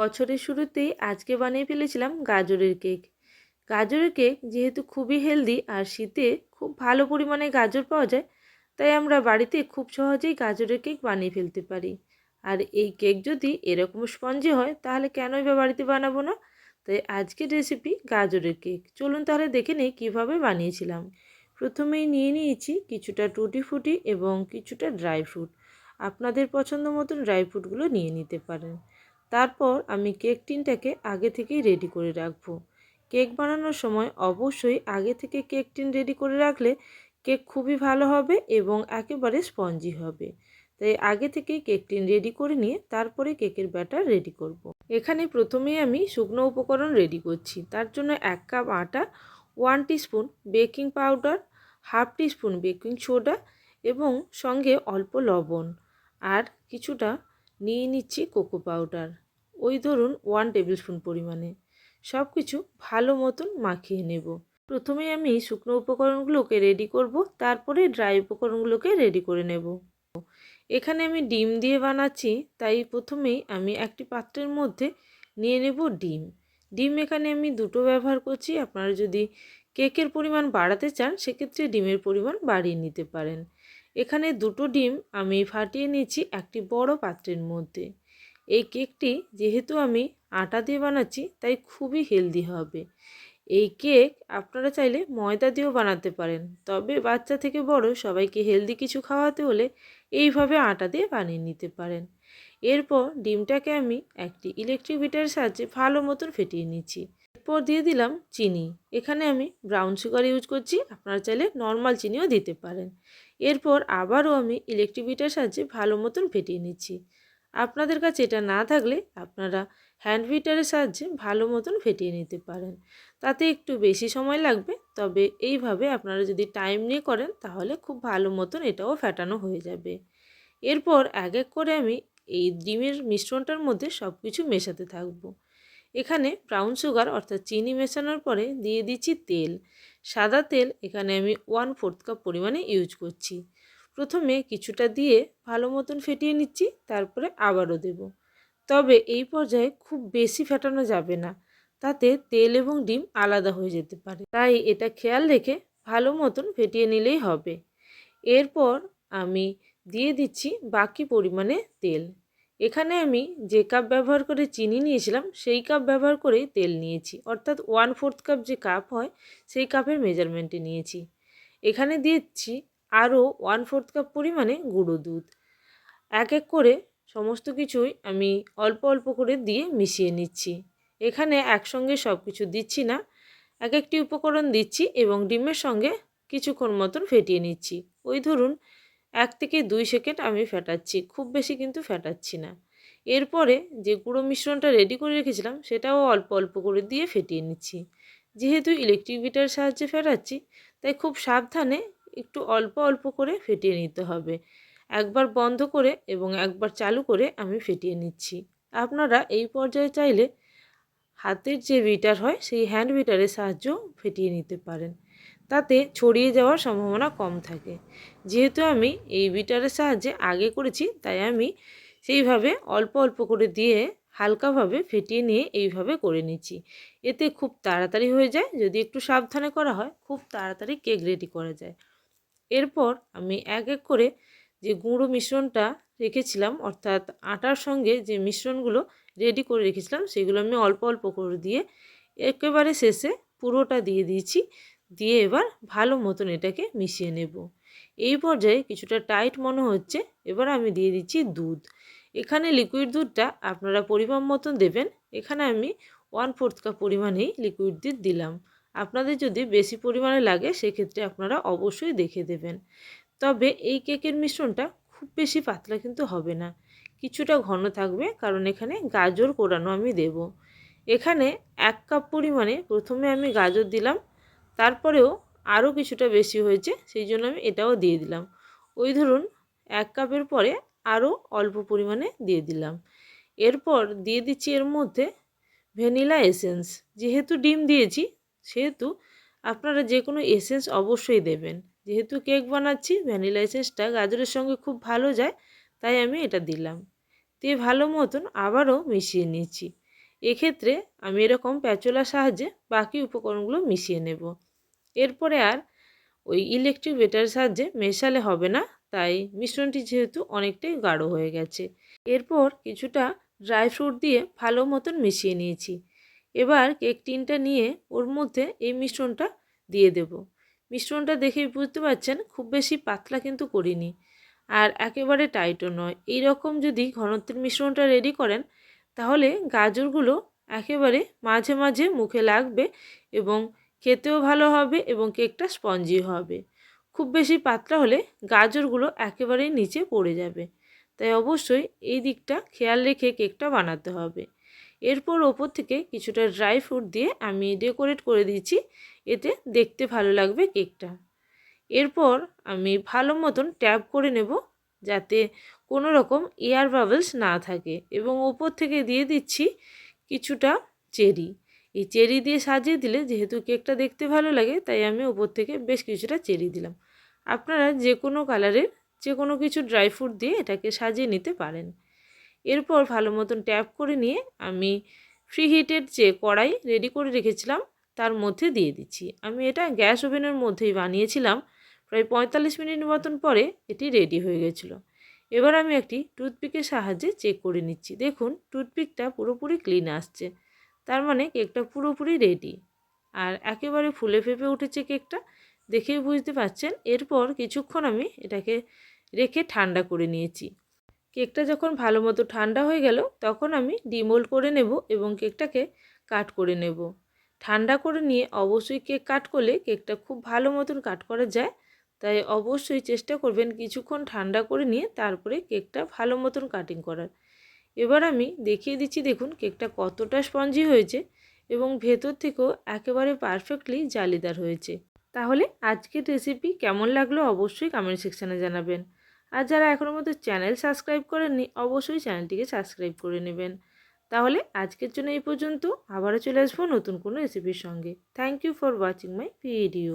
বছরের শুরুতেই আজকে বানিয়ে ফেলেছিলাম গাজরের কেক। গাজরের কেক যেহেতু খুবই হেলদি আর শীতে খুব ভালো পরিমাণে গাজর পাওয়া যায়, তাই আমরা বাড়িতে খুব সহজেই গাজরের কেক বানিয়ে ফেলতে পারি। আর এই কেক যদি এরকম স্পঞ্জি হয়, তাহলে কেনই বা বাড়িতে বানাবো না? তাই আজকের রেসিপি গাজরের কেক। চলুন তাহলে দেখে নিই কীভাবে বানিয়েছিলাম। প্রথমেই নিয়ে নিয়েছি কিছুটা টুটি ফুটি এবং কিছুটা ড্রাই ফ্রুট। আপনাদের পছন্দ মতন ড্রাই ফ্রুটগুলো নিয়ে নিতে পারেন। তারপর আমি কেক টিনটাকে আগে থেকেই রেডি করে রাখব। কেক বানানোর সময় অবশ্যই আগে থেকে কেক টিন রেডি করে রাখলে কেক খুবই ভালো হবে এবং একেবারে স্পঞ্জি হবে। তাই আগে থেকে কেক টিন রেডি করে নিয়ে তারপরে কেকের ব্যাটার রেডি করব। এখানে প্রথমেই আমি শুকনো উপকরণ রেডি করছি। তার জন্য এক কাপ আটা, one spoon baking powder, half spoon baking soda এবং সঙ্গে অল্প লবণ। আর কিছুটা নিয়ে নিচ্ছি কোকো পাউডার। ওই ধরুন ওয়ান টেবিল স্পুন পরিমাণে। সব কিছু ভালো মতন মাখিয়ে নেব। প্রথমে আমি শুকনো উপকরণগুলোকে রেডি করব, তারপরে ড্রাই উপকরণগুলোকে রেডি করে নেব। এখানে আমি ডিম দিয়ে বানাচ্ছি, তাই প্রথমেই আমি একটি পাত্রের মধ্যে নিয়ে নেব ডিম। ডিম এখানে আমি দুটো ব্যবহার করছি। আপনারা যদি কেকের পরিমাণ বাড়াতে চান, সেক্ষেত্রে ডিমের পরিমাণ বাড়িয়ে নিতে পারেন। এখানে দুটো ডিম আমি ফাটিয়ে নিয়েছি একটি বড় পাত্রের মধ্যে। এই কেকটি যেহেতু আমি আটা দিয়ে বানাচ্ছি, তাই খুবই হেলদি হবে। এই কেক আপনারা চাইলে ময়দা দিয়েও বানাতে পারেন, তবে বাচ্চা থেকে বড় সবাইকে হেলদি কিছু খাওয়াতে হলে এইভাবে আটা দিয়ে বানিয়ে নিতে পারেন। এরপর ডিমটাকে আমি একটি ইলেকট্রিক বিটারের সাহায্যে ভালো মতন ফেটিয়ে নিচ্ছি। এরপর দিয়ে দিলাম চিনি। এখানে আমি ব্রাউন সুগার ইউজ করছি, আপনারা চাইলে নর্মাল চিনিও দিতে পারেন। এরপর আবারও আমি ইলেকট্রিক বিটার সাহায্যে ভালো মতন ফেটিয়ে নিচ্ছি। আপনাদের কাছে এটা না থাকলে আপনারা হ্যান্ড বিটারের সাহায্যে ভালো মতন ফেটিয়ে নিতে পারেন। তাতে একটু বেশি সময় লাগবে, তবে এইভাবে আপনারা যদি টাইম নিয়ে করেন, তাহলে খুব ভালো মতন এটাও ফেটানো হয়ে যাবে। এরপর এক এক করে আমি এই ডিমের মিশ্রণটার মধ্যে সব কিছু মেশাতে থাকব। এখানে ব্রাউন সুগার অর্থাৎ চিনি মেশানোর পরে দিয়ে দিচ্ছি তেল। সাদা তেল এখানে আমি ওয়ান ফোর্থ কাপ পরিমাণে ইউজ করছি। প্রথমে কিছুটা দিয়ে ভালো মতন ফেটিয়ে নিচ্ছি, তারপরে আবারও দেব। তবে এই পর্যায়ে খুব বেশি ফেটানো যাবে না, তাতে তেল এবং ডিম আলাদা হয়ে যেতে পারে। তাই এটা খেয়াল রেখে ভালো মতন ফেটিয়ে নিলেই হবে। এরপর আমি দিয়ে দিচ্ছি বাকি পরিমাণে তেল। এখানে আমি যে কাপ ব্যবহার করে চিনি নিয়েছিলাম, সেই কাপ ব্যবহার করেই তেল নিয়েছি। অর্থাৎ ওয়ান ফোর্থ কাপ যে কাপ হয়, সেই কাপের মেজারমেন্টে নিয়েছি। এখানে দিচ্ছি আরও ওয়ান ফোর্থ কাপ পরিমাণে গুঁড়ো দুধ। এক এক করে সমস্ত কিছুই আমি অল্প অল্প করে দিয়ে মিশিয়ে নিচ্ছি। এখানে একসঙ্গে সব কিছু দিচ্ছি না, এক একটি উপকরণ দিচ্ছি এবং ডিমের সঙ্গে কিছুক্ষণ মতন ফেটিয়ে নিচ্ছি। ওই ধরুন এক থেকে দুই সেকেন্ড আমি ফেটাচ্ছি, খুব বেশি কিন্তু ফেটাচ্ছি না। এরপরে যে গুঁড়ো মিশ্রণটা রেডি করে রেখেছিলাম, সেটাও অল্প অল্প করে দিয়ে ফেটিয়ে নিচ্ছি। যেহেতু ইলেকট্রিক বিটার সাহায্যে ফেটাচ্ছি, তাই খুব সাবধানে একটু অল্প অল্প করে ফেটিয়ে নিতে হবে। একবার বন্ধ করে এবং একবার চালু করে আমি ফেটিয়ে নিচ্ছি। আপনারা এই পর্যায়ে চাইলে হাতের যে বিটার হয়, সেই হ্যান্ড বিটারের সাহায্যেও ফেটিয়ে নিতে পারেন। তাতে ছড়িয়ে যাওয়ার সম্ভাবনা কম থাকে। যেহেতু আমি এই বিটারের সাহায্যে আগে করেছি, তাই আমি সেইভাবে অল্প অল্প করে দিয়ে হালকাভাবে ফেটিয়ে নিয়ে এইভাবে করে নিচ্ছি। এতে খুব তাড়াতাড়ি হয়ে যায়, যদি একটু সাবধানে করা হয়, খুব তাড়াতাড়ি কেক রেডি করা যায়। এরপর আমি এক এক করে যে গুঁড়ো মিশ্রণটা রেখেছিলাম, অর্থাৎ আটার সঙ্গে যে মিশ্রণগুলো রেডি করে রেখেছিলাম, সেগুলো আমি অল্প অল্প করে দিয়ে একেবারে শেষে পুরোটা দিয়ে দিয়েছি। দিয়ে এবার ভালো মতন এটাকে মিশিয়ে নেব। এই পর্যায়ে কিছুটা টাইট মনে হচ্ছে, এবার আমি দিয়ে দিচ্ছি দুধ। এখানে লিকুইড দুধটা আপনারা পরিমাণ মতন দেবেন। এখানে আমি ওয়ান ফোর্থ কাপ পরিমাণেই লিকুইড দুধ দিলাম। আপনাদের যদি বেশি পরিমাণে লাগে, সেক্ষেত্রে আপনারা অবশ্যই দেখে দেবেন। তবে এই কেকের মিশ্রণটা খুব বেশি পাতলা কিন্তু হবে না। কিছুটা ঘন থাকবে, কারণ এখানে গাজর কোরানো আমি দেব। এখানে এক কাপ পরিমাণে প্রথমে আমি গাজর দিলাম। তারপরেও আরও কিছুটা বেশি হয়েছে, সেই জন্য আমি এটাও দিয়ে দিলাম। ওই ধরুন, এক কাপের পরে আরও অল্প পরিমাণে দিয়ে দিলাম। এরপর দিয়ে দিচ্ছি এর মধ্যে ভ্যানিলা এসেন্স। যেহেতু ডিম দিয়েছি, সেহেতু আপনারা যে কোনো এসেন্স অবশ্যই দেবেন। যেহেতু কেক বানাচ্ছি, ভ্যানিলা এসেন্সটা গাজরের সঙ্গে খুব ভালো যায়, তাই আমি এটা দিলাম। দিয়ে ভালো মতন আবারও মিশিয়ে নিচ্ছি এক্ষেত্রে আমি এরকম প্যাচলার সাহায্যে বাকি উপকরণগুলো মিশিয়ে নেব। এরপরে আর ওই ইলেকট্রিক বেটারের সাহায্যে মেশালে হবে না, তাই মিশ্রণটি যেহেতু অনেকটাই গাঢ় হয়ে গেছে। এরপর কিছুটা ড্রাই ফ্রুট দিয়ে ভালো মতন মিশিয়ে নিয়েছি। এবার কেক টিনটা নিয়ে ওর মধ্যে এই মিশ্রণটা দিয়ে দেব। মিশ্রণটা দেখেই বুঝতে পারছেন খুব বেশি পাতলা কিন্তু করিনি। আর একেবারে টাইটও নয়। এই রকম যদি ঘনত্বের মিশ্রণটা রেডি করেন, তাহলে গাজরগুলো একেবারে মাঝে মাঝে মুখে লাগবে এবং খেতেও ভালো হবে এবং কেকটা স্পঞ্জি হবে। খুব বেশি পাতলা হলে গাজরগুলো একেবারেই নিচে পড়ে যাবে। তাই অবশ্যই এই দিকটা খেয়াল রেখে কেকটা বানাতে হবে। এরপর ওপর থেকে কিছুটা ড্রাই ফ্রুট দিয়ে আমি ডেকোরেট করে দিচ্ছি। এতে দেখতে ভালো লাগবে কেকটা। এরপর আমি ভালো মতন ট্যাপ করে নেব যাতে কোনো রকম এয়ার বাবলস না থাকে এবং ওপর থেকে দিয়ে দিচ্ছি কিছুটা চেরি। এই চেরি দিয়ে সাজিয়ে দিলে যেহেতু কেকটা দেখতে ভালো লাগে, তাই আমি ওপর থেকে বেশ কিছুটা চেরি দিলাম। আপনারা যে কোনো কালারের, যে কোনো কিছু ড্রাই ফ্রুট দিয়ে এটাকে সাজিয়ে নিতে পারেন। এরপর ভালো মতন ট্যাপ করে নিয়ে আমি ফ্রি হিটের যে কড়াই রেডি করে রেখেছিলাম, তার মধ্যে দিয়ে দিচ্ছি। আমি এটা গ্যাস ওভেনের মধ্যেই বানিয়েছিলাম, প্রায় পঁয়তাল্লিশ মিনিট মতন পরে এটি রেডি হয়ে গেছিল। এবার আমি একটি টুথপিকের সাহায্যে চেক করে নিচ্ছি। দেখুন, টুথপিকটা পুরোপুরি ক্লিন আসছে। তার মানে কেকটা পুরোপুরি রেডি আর একেবারে ফুলে ফেপে উঠেছে কেকটা দেখেই বুঝতে পারছেন। এরপর কিছুক্ষণ আমি এটাকে রেখে ঠান্ডা করে নিয়েছি। কেকটা যখন ভালো মতো ঠান্ডা হয়ে গেল তখন আমি ডিমোল্ড করে নেব এবং কেকটাকে কাট করে নেব। ঠান্ডা করে নিয়ে অবশ্যই কেক কাট করলে কেকটা খুব ভালো মতন কাট করা যায়। তাই অবশ্যই চেষ্টা করবেন কিছুক্ষণ ঠান্ডা করে নিয়ে তারপরে কেকটা ভালো মতন কাটিং করার। এবার আমি দেখিয়ে দিচ্ছি, দেখুন কেকটা কতটা স্পঞ্জি হয়েছে এবং ভেতর থেকেও একেবারে পারফেক্টলি জালিদার হয়েছে। তাহলে আজকের রেসিপি কেমন লাগল অবশ্যই কমেন্ট সেকশানে জানাবেন। আর যারা এখনও মতো চ্যানেল সাবস্ক্রাইব করেননি, অবশ্যই চ্যানেলটিকে সাবস্ক্রাইব করে নেবেন। তাহলে আজকের জন্য এই পর্যন্ত, আবারও চলে আসব নতুন কোনো রেসিপির সঙ্গে। Thank you for watching my video